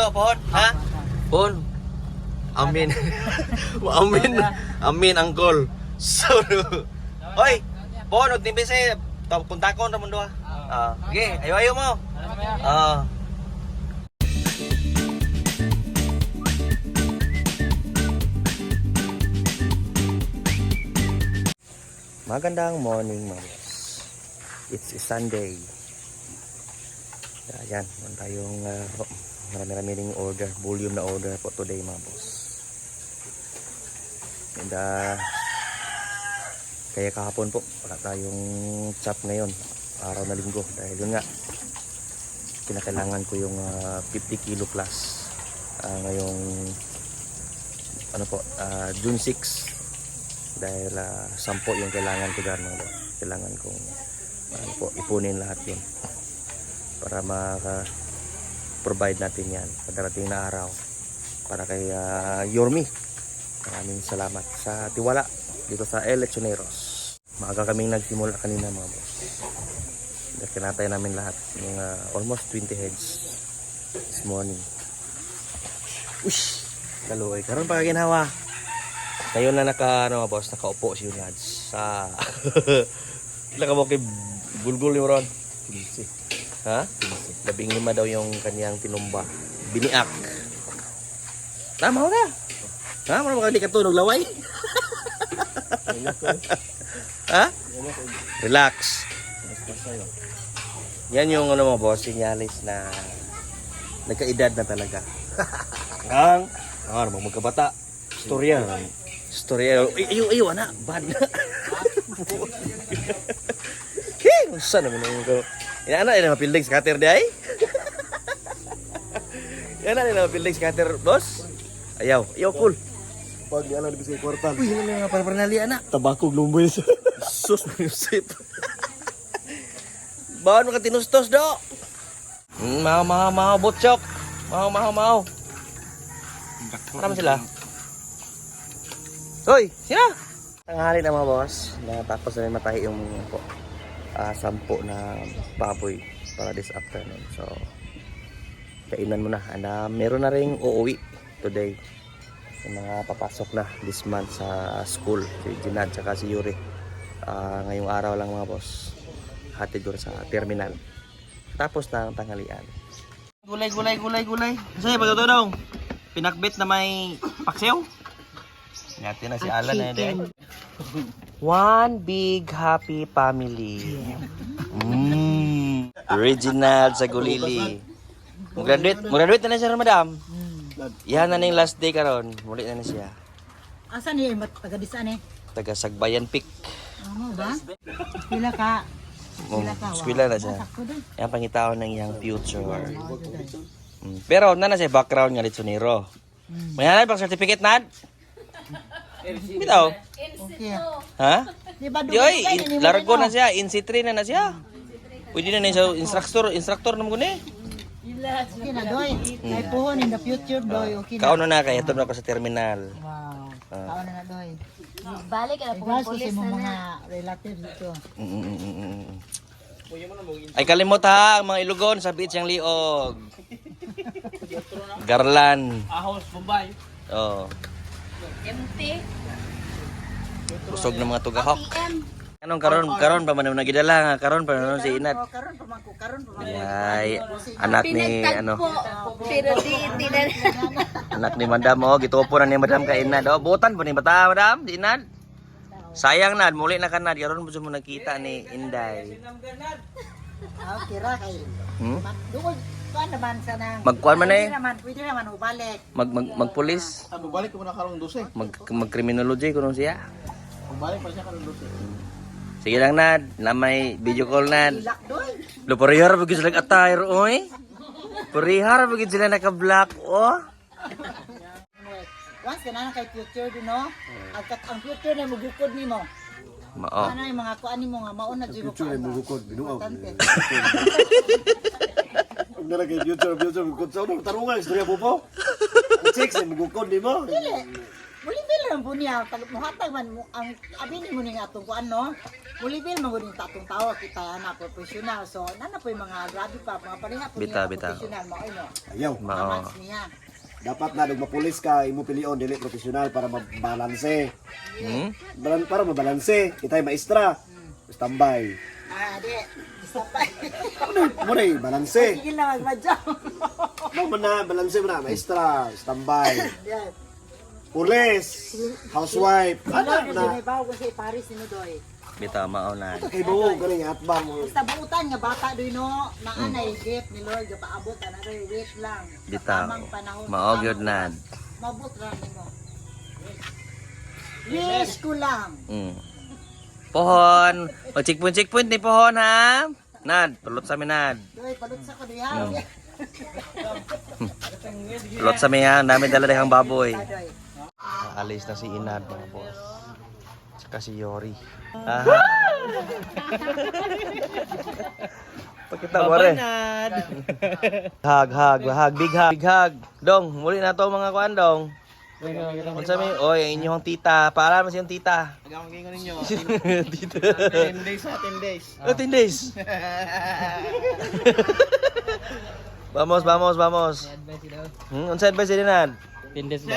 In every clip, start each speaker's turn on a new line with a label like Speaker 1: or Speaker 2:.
Speaker 1: to, pohon, ha? Pohon. Amin. amin. Amin, angkol. So, Hoy, pohon, og timbise, punta ko na mundo ha. Ah, sige, ayo-ayo mo. Ah. Magandang morning mga boss. It's a Sunday. Ayan, meron tayong uh, marami-rami ring order, volume na order po today mga boss. And uh, kaya kahapon po, wala tayong chop ngayon, araw na linggo. Dahil yun nga, kinakailangan ko yung uh, 50 kilo plus uh, ngayong ano po, uh, June 6 dahil uh, sampo yung kailangan ko dyan. Kailangan kong ano po, ipunin lahat yun para maka provide natin yan sa darating na araw para kay uh, Yormi. Maraming salamat sa tiwala dito sa El maaga kaming nagsimula kanina mga boss. Dahil kinatay namin lahat yung uh, almost 20 heads this morning. Ush! Kaluoy karon pa ginawa ngayon na naka ano mga boss nakaupo si Yunads sa ka mo kay Bulgul yung ron? Ha? Labing lima daw yung kanyang tinumba. Biniak. Tama na. Ha? Mara ka di katunog laway? ha? Relax. Yan yung ano mo boss, sinyalis na nagkaedad na talaga. Ang, ah, ano magkabata. Storya. Storya. Ay, ayo, ayo, anak. Bad na. Hey, usa naman ko. Ina ana ina mapilding scatter di ay. Ina ana ina mapilding scatter, boss. Ayaw, ayaw cool.
Speaker 2: Pag di alam sa kwartal.
Speaker 1: Uy, ano nga para para anak.
Speaker 2: Tabako lumboy sa.
Speaker 1: Sus, musip. Bawon mo ka tinustos do. Maho, maho, maho, butchok. Maho, maho, maho. Marami sila. Hoy, sino? Tanghali na mga boss. Natapos na rin matahi yung po, ah, sampo na baboy para this afternoon. So, kainan mo na. And ah, meron na rin uuwi today. Yung mga papasok na this month sa school. Si Jinad tsaka si Yuri. Ah, ngayong araw lang mga boss. Hatid ko sa terminal. Tapos na ang tanghalian. Gulay, gulay, gulay, gulay. Kasi pagkatulong, pinakbit na may paksiw. Natin na si Alan na yun. One big happy family. Mm. Original sa Gulili. Mag-graduate, mag-graduate na na siya madam. Yan na ning last day karon. Muli na na siya.
Speaker 3: Asa ni mat taga disan eh?
Speaker 1: Taga Sagbayan Peak.
Speaker 3: Ano ba? Pila ka?
Speaker 1: Um,
Speaker 3: ka?
Speaker 1: eskwela na siya. Yan pangitaon ng iyang future. Mm. Pero na na siya background nga dito niro. May hanay bang certificate nad? Bitaw. Ha?
Speaker 3: Di ba
Speaker 1: Di oy, in, largo na siya, in C3 na na siya. Pwede na na siya instructor, instructor na mo guni.
Speaker 3: Okay na doy. Kay puhon in the future doy. Okay na.
Speaker 1: Kaon na kay ito na ako sa terminal.
Speaker 3: Wow.
Speaker 1: Ah.
Speaker 3: Kaon na na doy.
Speaker 4: Balik ka na po
Speaker 3: Igas kasi mo mga relatives dito.
Speaker 1: Ay kalimot ha, ang mga ilugon sa beach yung liog. Garlan.
Speaker 2: Ahos, Bombay.
Speaker 1: Oh,
Speaker 4: Empty.
Speaker 1: busog ng mga tugahok. Anong karon karon pa man nagidala nga karon pa man si Inat.
Speaker 3: Karon pa man ko karon pa man.
Speaker 1: Ay, anak ni ano.
Speaker 4: Pero di, di na.
Speaker 1: anak ni Madam oh, gitupo na ni Madam kay Inad. Oh, butan po ni bata Madam, di Inad. Sayang na, muli na kanad karon mo mo nakita ni Inday.
Speaker 3: Ah, Okay ra kay.
Speaker 1: Hmm?
Speaker 3: Kuan naman sa nang.
Speaker 1: Magkuan man eh.
Speaker 3: Pwede naman, pwede naman ubalik.
Speaker 1: Mag mag magpulis,
Speaker 2: Ano, balik ko na karong 12.
Speaker 1: mag magkriminology kuno siya.
Speaker 2: Balik pa siya karong 12.
Speaker 1: Sige lang nad, na may video call nad. Lo parihar bagi sila attire oy. Parihar bagi sila naka-black oh.
Speaker 3: Once ka na kay future din no. Ang kat- ang future na mugukod nimo.
Speaker 1: Mao.
Speaker 3: Ano yung mga kuan nimo nga mauna jud mo. Future mo
Speaker 2: Bukod, binuaw. Na lang kay future, future. Bukod sa unang tarungan, istorya po po. Ang chicks, eh, magukod, di ba?
Speaker 3: Mulibil lang po niya, pag muhatag man mo, ang abinin mo nga atong kuan no. Mulibil man gud tatong tawo kita na professional. So nana po yung mga grabe pa, mga pareha po
Speaker 1: Bita,
Speaker 3: niya
Speaker 1: bita.
Speaker 3: professional mo no.
Speaker 2: Ayaw.
Speaker 1: Mao.
Speaker 3: Amats niya.
Speaker 2: Dapat na nagmapulis ka, imo pilion dili profesional para mabalanse.
Speaker 1: Hmm?
Speaker 2: Balan para mabalanse. Kitay maestra. Standby.
Speaker 3: Ah, di. Isa pa.
Speaker 2: Mo na balanse.
Speaker 3: Sige lang magmadya.
Speaker 2: Mo man na balanse mo na maestra, standby.
Speaker 3: Yan.
Speaker 2: Pulis, housewife.
Speaker 3: Ano
Speaker 2: Ano
Speaker 3: na?
Speaker 2: na?
Speaker 3: Ko si Paris ni Doy.
Speaker 1: Bita, mao na.
Speaker 2: Kay bawo galing atbang mo.
Speaker 3: Basta buutan nga bata doy no, na anay gift ni Lord ga paabot ana doy wait lang. Sa
Speaker 1: Bitaw.
Speaker 3: tamang panahon.
Speaker 1: Mao gyud na.
Speaker 3: Mabot lang nimo. Wish ko lang.
Speaker 1: Mm. Pohon. O checkpoint checkpoint ni pohon ha. Nad, tulot sa amin nad.
Speaker 3: Doy palut sa ko diha.
Speaker 1: Tulot sa amin ha. Dami dala dihang baboy. Alis na si Inad mga boss. Tsaka si Yori. Pakita mo rin. hag, hag, hag, big hag, big hag. Dong, muli na to mga kuan dong. Kung sa may, oy, inyong tita. Paalam mo siyang tita.
Speaker 2: Ang gingon ninyo.
Speaker 1: tita.
Speaker 2: 10 days ha, 10 days.
Speaker 1: Oh, 10 days. vamos, vamos, vamos. Hmm, unsa advice din nan? 10 days ba?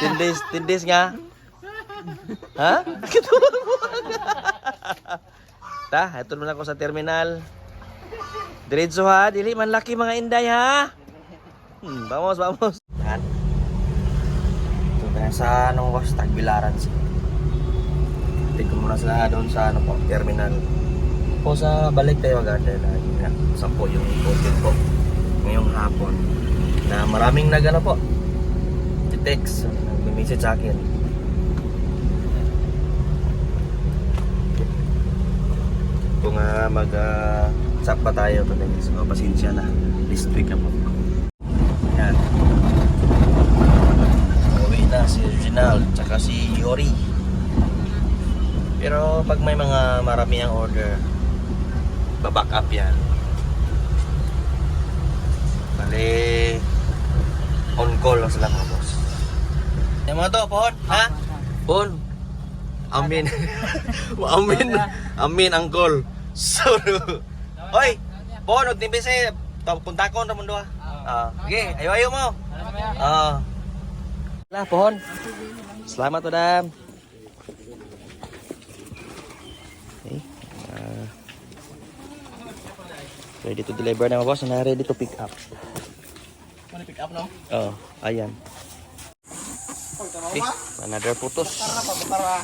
Speaker 1: 10 days, 10 days nga. ha? Katuwa mo. Ta, ito naman ako sa terminal. Diretso ha, dili man laki mga inday ha. Hmm, vamos, vamos. Yan. Ito tayo sa Tagbilaran. Tingko muna sa doon sa ano po, terminal. Po sa balik tayo agad uh, yun nga, sampo yung content po ngayong hapon na maraming nagano po text nag-message sa akin kung uh, mag uh, sap pa tayo today so pasensya na this week na po yan uwi na si Reginald tsaka si Yori. Pero pag may mga marami ang order baback up yan. Bali on call lang sila mga boss. Yung mga to pohon ha? Pohon amin. Amin. Amin ang call. So oy pohon huwag nimbis eh punta ko na mundo ha? Ah. Sige ayo ayo mo ah lah pohon selamat madam okay ah Ready to deliver na mga boss na ready to pick up.
Speaker 2: Ano pick up no?
Speaker 1: Oh, ayan. Okay, another putos.
Speaker 2: Para pa para.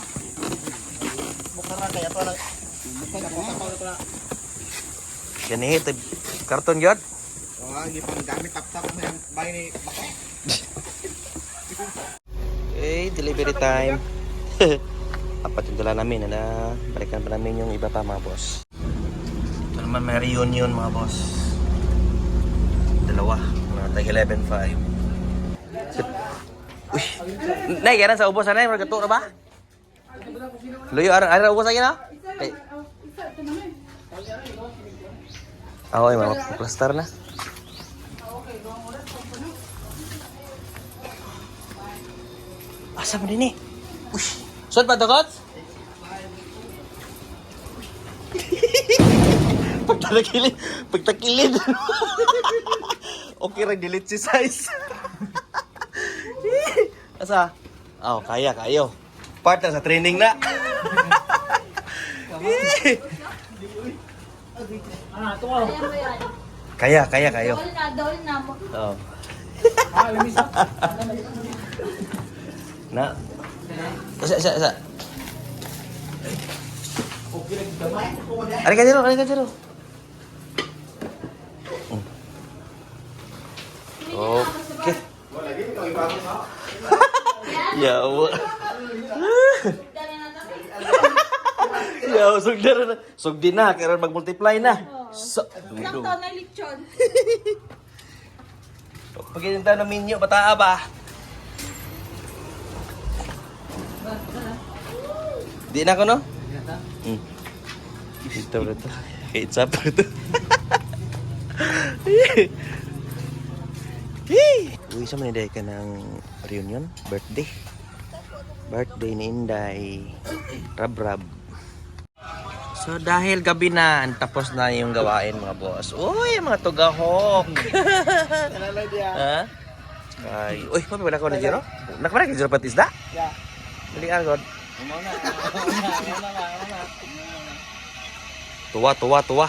Speaker 2: Bukara kaya to lang. Bukara.
Speaker 1: Ganit, karton yun.
Speaker 2: Oh, gipang gamit tap-tap mo yung bahay ni.
Speaker 1: Okay, delivery time. Apat yung dala namin. Na balikan pa namin yung iba pa mga boss. Ito naman may reunion mga boss. Dalawa. Mga tag 11.5. Uy. Nay, kaya sa ubos na nay. Maragato na ba? Luyo, ara, ara ubos na? Ay. Ako ay mga plaster na. Asa mo din eh? Ush! Saan ba dagat? Pagtakilid, pagtakilid. okay ra delete si size. Asa? Oh, kaya kayo. Part na sa training na. kaya, kaya kayo.
Speaker 4: Dol na, dol na mo.
Speaker 1: Oh. Na. Isa, isa, isa. Ari ka dito, ari ka dito. Okay. ya, wa. ya, sugdara na. Sugdi na, kaya mag-multiply na. So,
Speaker 4: taon na lechon?
Speaker 1: Pagkitin tayo ng minyo, bataa ba? Di na ako, no? Hmm. Ito bro to. It's up bro to. Uy, sa manday ka ng reunion, birthday. Birthday ni Inday. Rab rab. So dahil gabi na, tapos na yung gawain mga boss. Uy, mga tugahok. Ha? Ay, uy, papi wala ko na Jero? Nakapala ka Jero Patisda?
Speaker 2: Ya.
Speaker 1: Dali agad.
Speaker 2: Umuna.
Speaker 1: Tuwa, tuwa, tuwa.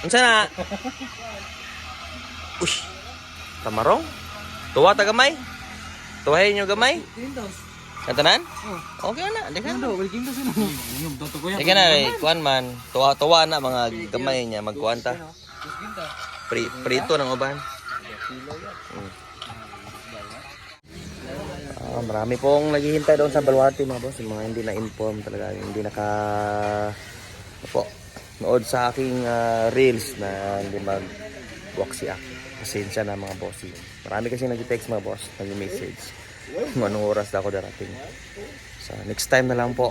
Speaker 1: Unsa na? Uy. Tamarong? Tuwa ta gamay? Tuwahin nyo gamay? Katanan? Okay na, di ka na. Di ka na, eh, kuan man. Tuwa, tuwa na mga gamay niya, magkuan ta. Pri, prito ng uban. Ah, marami pong naghihintay doon sa Baluarte mga boss, yung mga hindi na-inform talaga, hindi naka ano po, nood sa aking ah, reels na hindi mag walk si Ak. Pasensya na mga boss. Marami kasi nag-text mga boss, nag-message. Kung anong oras ako darating. So, next time na lang po.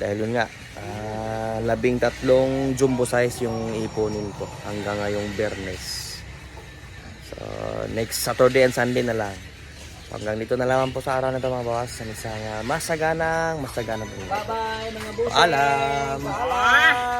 Speaker 1: Dahil yun nga, ah, labing tatlong jumbo size yung ipunin ko hanggang ngayong Bernes. So, next Saturday and Sunday na lang. Hanggang dito na lang po sa araw na ito mga boss. Sa isang ah, masaganang, masaganang buhay.
Speaker 2: Bye-bye mga boss.
Speaker 1: Paalam!
Speaker 2: Paalam.